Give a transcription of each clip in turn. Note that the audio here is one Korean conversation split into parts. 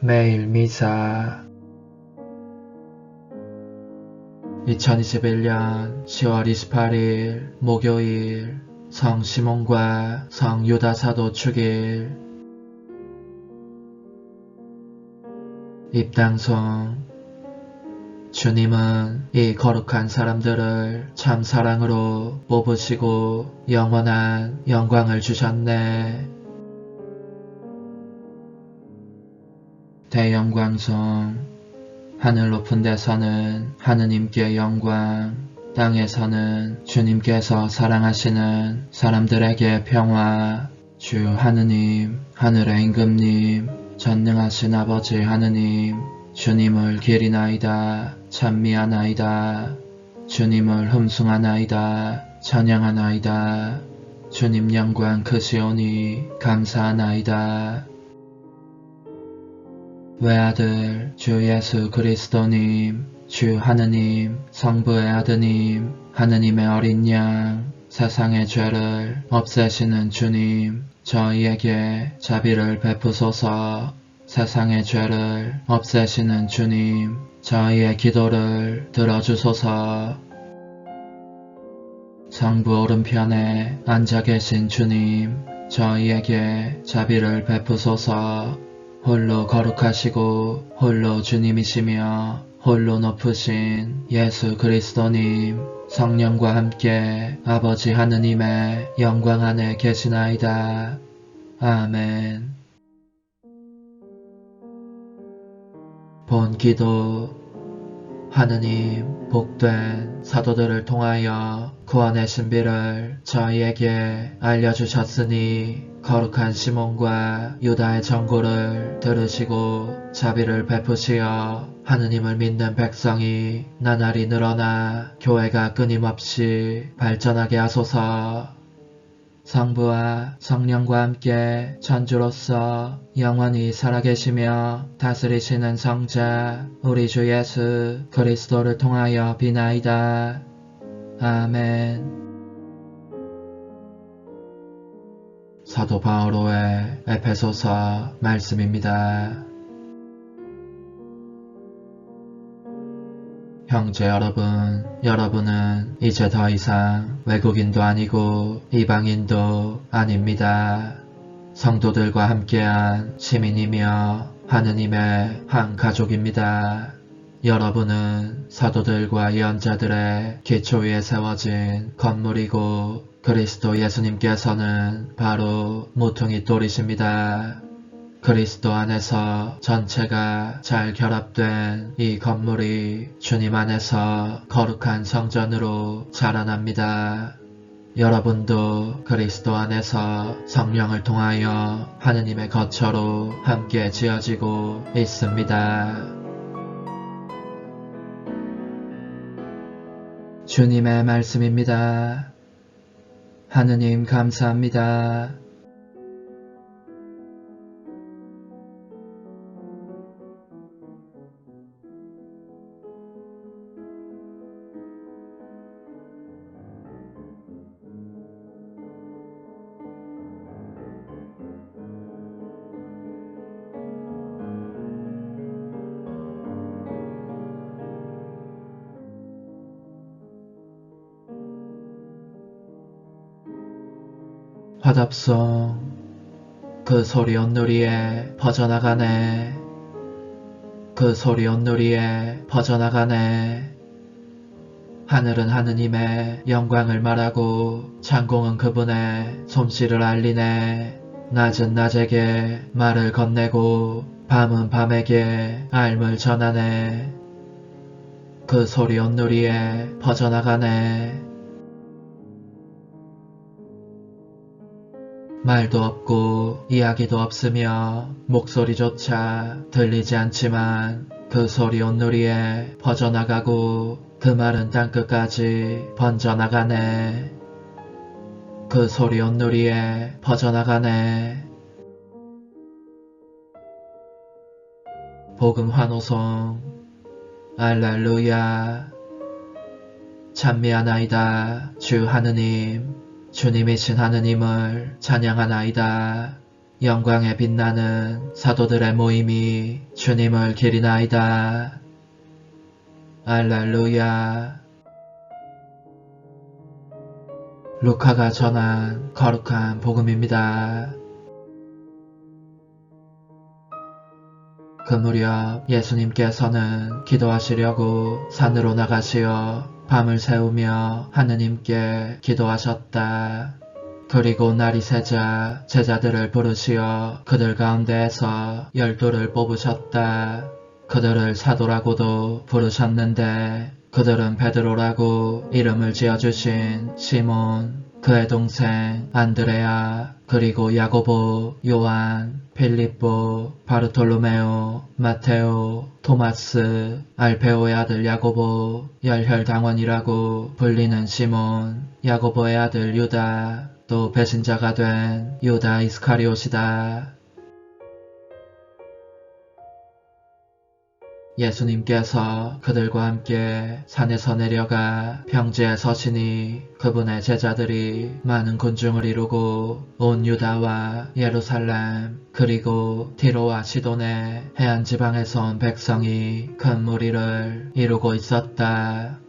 매일 미사. 2021년 10월 28일 목요일 성 시몬과 성 유다 사도 축일. 입당송. 주님은 이 거룩한 사람들을 참 사랑으로 뽑으시고 영원한 영광을 주셨네. 대영광송 하늘 높은 데서는 하느님께 영광. 땅에서는 주님께서 사랑하시는 사람들에게 평화. 주 하느님 하늘의 임금님 전능하신 아버지 하느님 주님을 기리나이다 찬미하나이다. 주님을 흠숭하나이다 찬양하나이다. 주님 영광 크시오니 감사하나이다 외아들 주 예수 그리스도님 주 하느님 성부의 아드님 하느님의 어린 양 세상의 죄를 없애시는 주님 저희에게 자비를 베푸소서. 세상의 죄를 없애시는 주님 저희의 기도를 들어주소서. 성부 오른편에 앉아 계신 주님 저희에게 자비를 베푸소서 홀로 거룩하시고 홀로 주님이시며 홀로 높으신 예수 그리스도님 성령과 함께 아버지 하느님의 영광 안에 계시나이다. 아멘. 본 기도 하느님 복된 사도들을 통하여 구원의 신비를 저희에게 알려주셨으니 거룩한 시몬과 유다의 정고를 들으시고 자비를 베푸시어 하느님을 믿는 백성이 나날이 늘어나 교회가 끊임없이 발전하게 하소서 성부와 성령과 함께 천주로서 영원히 살아계시며 다스리시는 성자 우리 주 예수 그리스도를 통하여 비나이다. 아멘 사도 바오로의 에페소서 말씀입니다. 형제 여러분, 여러분은 이제 더 이상 외국인도 아니고 이방인도 아닙니다. 성도들과 함께한 시민이며 하느님의 한 가족입니다. 여러분은 사도들과 예언자들의 기초 위에 세워진 건물이고 그리스도 예수님께서는 바로 모퉁이 돌이십니다. 그리스도 안에서 전체가 잘 결합된 이 건물이 주님 안에서 거룩한 성전으로 자라납니다. 여러분도 그리스도 안에서 성령을 통하여 하느님의 거처로 함께 지어지고 있습니다. 주님의 말씀입니다. 하느님 감사합니다. 화답송 그 소리 온누리에 퍼져나가네. 그 소리 온누리에 퍼져나가네. 하늘은 하느님의 영광을 말하고 창공은 그분의 솜씨를 알리네. 낮은 낮에게 말을 건네고 밤은 밤에게 알물 전하네. 그 소리 온누리에 퍼져나가네 말도 없고 이야기도 없으며 목소리조차 들리지 않지만 그 소리 온누리에 퍼져나가고 그 말은 땅끝까지 번져나가네. 그 소리 온누리에 퍼져나가네. 복음 환호송 알렐루야 찬미하나이다 주 하느님 주님이신 하느님을 찬양하나이다. 영광에 빛나는 사도들의 모임이 주님을 기리나이다. 알랄루야. 루카가 전한 거룩한 복음입니다. 그 무렵 예수님께서는 기도하시려고 산으로 나가시어 밤을 새우며 하느님께 기도하셨다. 그리고 날이 새자 제자들을 부르시어 그들 가운데에서 열두를 뽑으셨다. 그들을 사도라고도 부르셨는데 그들은 베드로라고 이름을 지어주신 시몬, 그의 동생 안드레아, 그리고 야고보, 요한, 필립보, 바르톨로메오, 마테오, 토마스, 알페오의 아들 야고보, 열혈당원이라고 불리는 시몬, 야고보의 아들 유다, 또 배신자가 된 유다 이스카리옷이다. 예수님께서 그들과 함께 산에서 내려가 평지에 서시니 그분의 제자들이 많은 군중을 이루고 온 유다와 예루살렘 그리고 티로와 시돈의 해안 지방에서 온 백성이 큰 무리를 이루고 있었다.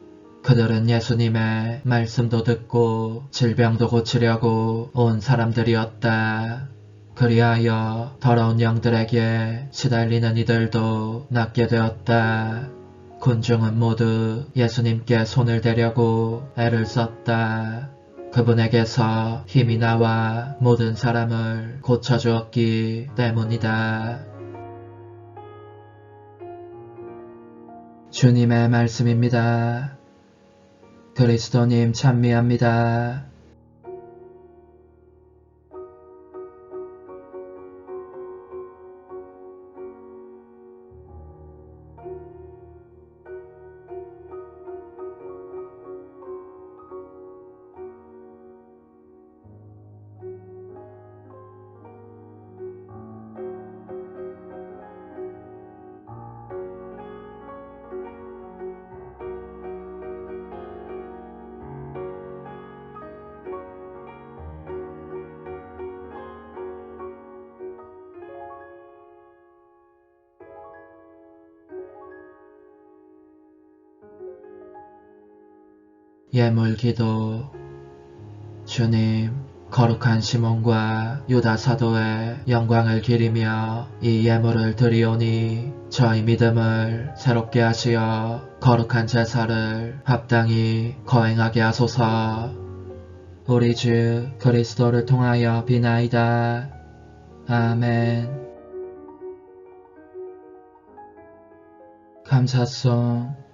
그들은 예수님의 말씀도 듣고 질병도 고치려고 온 사람들이었다. 그리하여 더러운 영들에게 시달리는 이들도 낫게 되었다. 군중은 모두 예수님께 손을 대려고 애를 썼다. 그분에게서 힘이 나와 모든 사람을 고쳐주었기 때문이다. 주님의 말씀입니다. 그리스도님 찬미합니다. 예물 기도 주님 거룩한 시몬과 유다 사도의 영광을 기리며 이 예물을 드리오니 저희 믿음을 새롭게 하시어 거룩한 제사를 합당히 거행하게 하소서. 우리 주 그리스도를 통하여 비나이다. 아멘. 감사송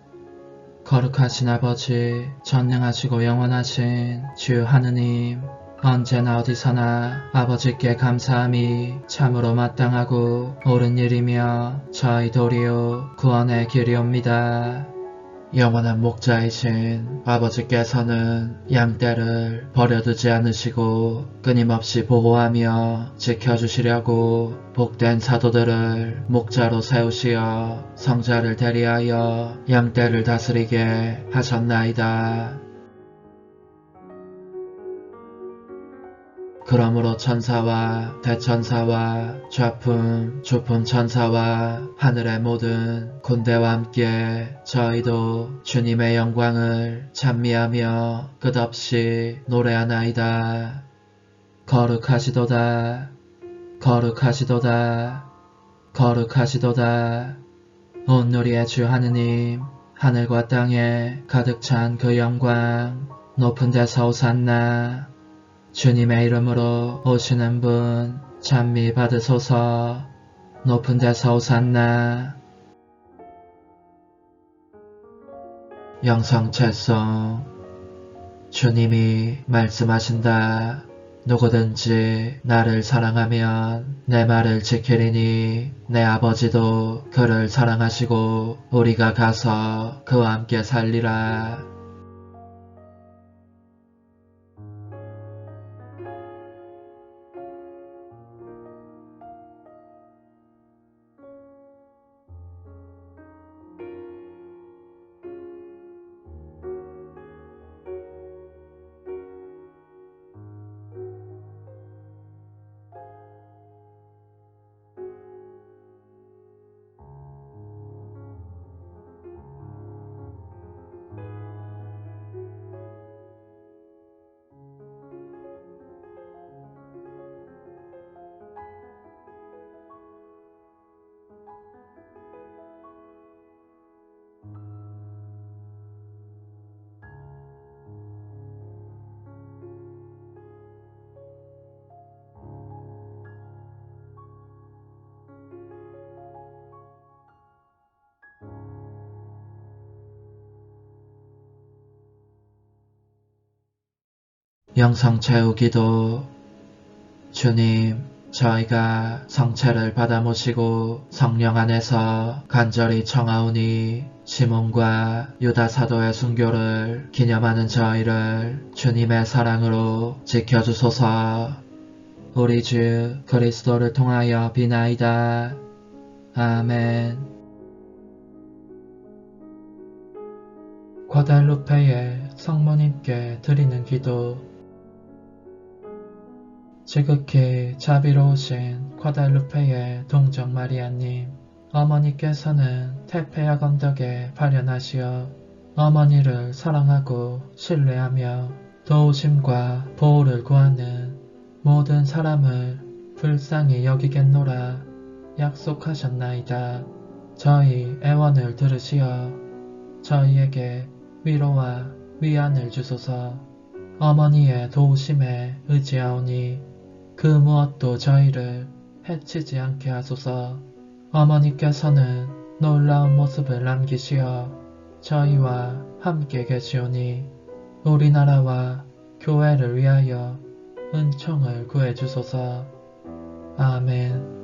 거룩하신 아버지, 전능하시고 영원하신 주 하느님, 언제나 어디서나 아버지께 감사함이 참으로 마땅하고 옳은 일이며 저희 도리오 구원의 길이옵니다. 영원한 목자이신 아버지께서는 양떼를 버려두지 않으시고 끊임없이 보호하며 지켜주시려고 복된 사도들을 목자로 세우시어 성자를 대리하여 양떼를 다스리게 하셨나이다. 그러므로 천사와 대천사와 좌품, 주품 천사와 하늘의 모든 군대와 함께 저희도 주님의 영광을 찬미하며 끝없이 노래하나이다. 거룩하시도다. 거룩하시도다. 거룩하시도다. 온누리의 주 하느님, 하늘과 땅에 가득 찬 그 영광, 높은 데서 오산나, 주님의 이름으로 오시는 분 찬미 받으소서 높은 데서 오산나 영성 찰성 주님이 말씀하신다. 누구든지 나를 사랑하면 내 말을 지키리니 내 아버지도 그를 사랑하시고 우리가 가서 그와 함께 살리라. 영성 채우기도 주님, 저희가 성체를 받아 모시고 성령 안에서 간절히 청하오니 시몬과 유다 사도의 순교를 기념하는 저희를 주님의 사랑으로 지켜주소서. 우리 주 그리스도를 통하여 비나이다. 아멘. 과달루페의 성모님께 드리는 기도 지극히 자비로우신 과달루페의 동정 마리아님 어머니께서는 태페약 언덕에 발현하시어 어머니를 사랑하고 신뢰하며 도우심과 보호를 구하는 모든 사람을 불쌍히 여기겠노라 약속하셨나이다. 저희 애원을 들으시어 저희에게 위로와 위안을 주소서 어머니의 도우심에 의지하오니 그 무엇도 저희를 해치지 않게 하소서 어머니께서는 놀라운 모습을 남기시어 저희와 함께 계시오니 우리나라와 교회를 위하여 은총을 구해 주소서. 아멘.